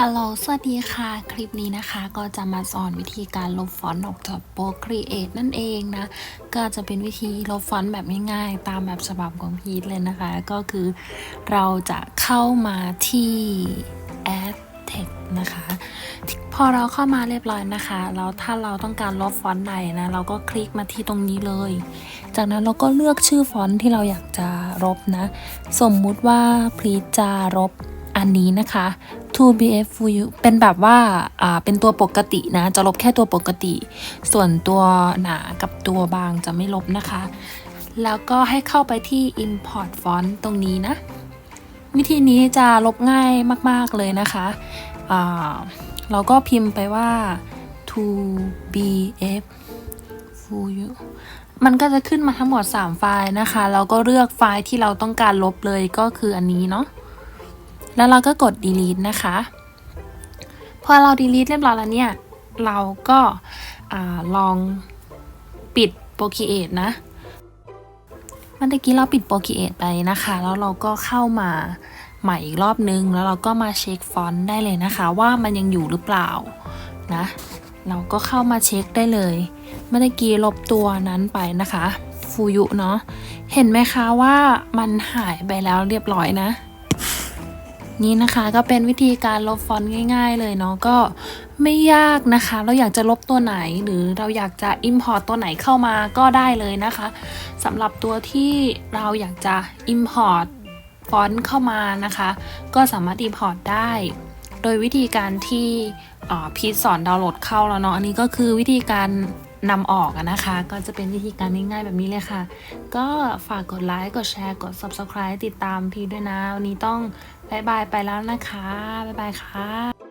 ฮัลโหล สวัสดีค่ะ คลิปนี้นะคะก็จะมาสอนวิธีการลบฟอนต์ออกจากโปร Create นั่นเองนะ ก็จะเป็นวิธีลบฟอนต์แบบง่ายๆ ตามแบบฉบับของพีทเลยนะคะ ก็คือเราจะเข้ามาที่ Add Text นะคะ พอเราเข้ามาเรียบร้อยนะคะ แล้วถ้าเราต้องการลบฟอนต์ไหนนะ เราก็คลิกมาที่ตรงนี้เลย จากนั้นเราก็เลือกชื่อฟอนต์ที่เราอยากจะลบนะ สมมุติว่าพรีจะลบอันนี้นะคะ 2bf for you เป็นแบบว่าอ่า เป็นตัวปกตินะ จะลบแค่ตัวปกติ ส่วนตัวหนากับตัวบางจะไม่ลบนะคะ แล้วก็ให้เข้าไปที่ import font ตรงนี้นะ วิธีนี้จะลบง่ายมาก ๆ เลยนะคะอ่าเราก็พิมพ์ไปว่า 2bf for you มันก็จะขึ้นมาทั้งหมด 3 ไฟล์นะคะเราก็เลือกไฟล์ที่เราต้องการลบเลยก็คืออันนี้เนาะ แล้วเราก็กด delete นะคะ พอเรา delete เรียบร้อยแล้วเนี่ย เราก็ลองปิด Procreate นะเมื่อกี้เราปิด Procreate ไปนะคะ แล้วเราก็เข้ามาใหม่อีกรอบนึง แล้วเราก็มาเช็คฟอนต์ได้เลยนะคะ ว่ามันยังอยู่หรือเปล่านะ เราก็เข้ามาเช็คได้เลยเมื่อกี้ลบตัวนั้นไปนะคะ ฟูยุเนาะ เห็นไหมคะว่ามันหายไปแล้วเรียบร้อยนะ นี่นะคะก็เป็นวิธีการลบฟอนต์ง่าย ๆ เลยเนาะก็ไม่ยากนะคะ เราอยากจะลบตัวไหนหรือเราอยากจะ Import ตัวไหนเข้ามาก็ได้เลยนะคะสำหรับตัวที่เราอยากจะ Import ฟอนต์เข้ามานะคะ ก็สามารถ Import ได้ โดยวิธีการที่พีทสอนดาวน์โหลดเข้าแล้วเนาะอันนี้ก็คือวิธีการ นำออกนะคะ ก็จะเป็นวิธีการง่ายๆแบบนี้เลยค่ะ ก็ฝากกดไลค์กดแชร์กด Subscribe ติดตามพี่ด้วยนะ วันนี้ต้องบายบายไปแล้วนะคะบายบายค่ะ